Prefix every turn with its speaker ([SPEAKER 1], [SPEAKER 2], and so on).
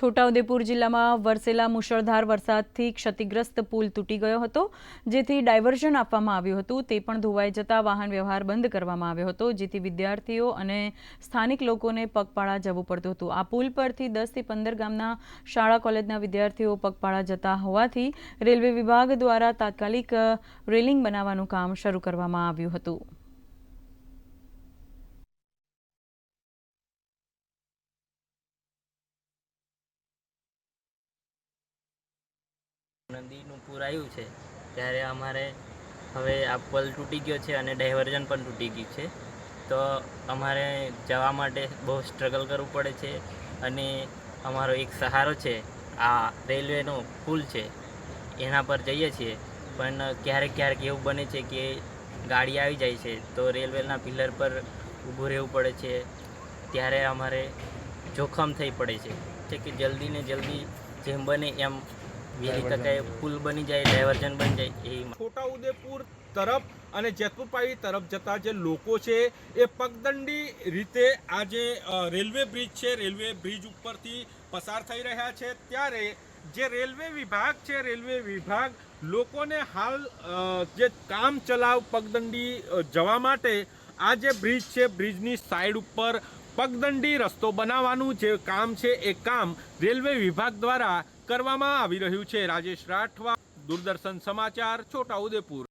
[SPEAKER 1] છોટાઉદેપુર જિલ્લામાં વરસેલા મુશળધાર વરસાદથી ક્ષતિગ્રસ્ત પુલ તૂટી ગયો હતો, જેથી ડાયવર્ઝન આપવામાં આવ્યું હતું. તે પણ ધોવાઈ જતા વાહન વ્યવહાર બંધ કરવામાં આવ્યો હતો, જેથી વિદ્યાર્થીઓ અને સ્થાનિક લોકોને પગપાળા જવું પડતું હતું. આ પુલ પરથી દસથી પંદર ગામના શાળા કોલેજના વિદ્યાર્થીઓ પગપાળા જતા હોવાથી રેલવે વિભાગ દ્વારા તાત્કાલિક રેલિંગ બનાવવાનું કામ શરૂ કરવામાં આવ્યું હતું.
[SPEAKER 2] નદીનું પૂર આવ્યું છે, ત્યારે અમારે હવે આ પલ તૂટી ગયો છે અને ડાયવર્ઝન પણ તૂટી ગયું છે. તો અમારે જવા માટે બહુ સ્ટ્રગલ કરવું પડે છે અને અમારો એક સહારો છે, આ રેલવેનો પુલ છે, એના પર જઈએ છીએ. પણ ક્યારેક ક્યારેક એવું બને છે કે ગાડી આવી જાય છે, તો રેલવેના પિલર પર ઊભું રહેવું પડે છે. ત્યારે અમારે જોખમ થઈ પડે છે કે જલ્દી ને જલ્દી જેમ બને એમ વહેલી તકે પુલ બની જાય ડાયવર્ઝન બની જાય એ
[SPEAKER 3] છોટાઉદેપુર તરફ અને જેતપુર પાવી તરફ જતા જે લોકો છે એ પગદંડી રીતે આ જે રેલવે બ્રિજ છે. રેલવે બ્રિજ ઉપરથી પસાર થઈ રહ્યા છે. ત્યારે જે રેલવે વિભાગ છે રેલવે વિભાગ લોકોને હાલ જે કામ ચલાવ પગદંડી જવા માટે આ જે બ્રિજ છે બ્રિજની સાઈડ ઉપર પગદંડી રસ્તો બનાવવાનું જે કામ છે એ કામ રેલવે વિભાગ દ્વારા કરવામાં આવી રહ્યું છે. રાજેશ રાઠવા, દૂરદર્શન સમાચાર, છોટાઉદેપુર.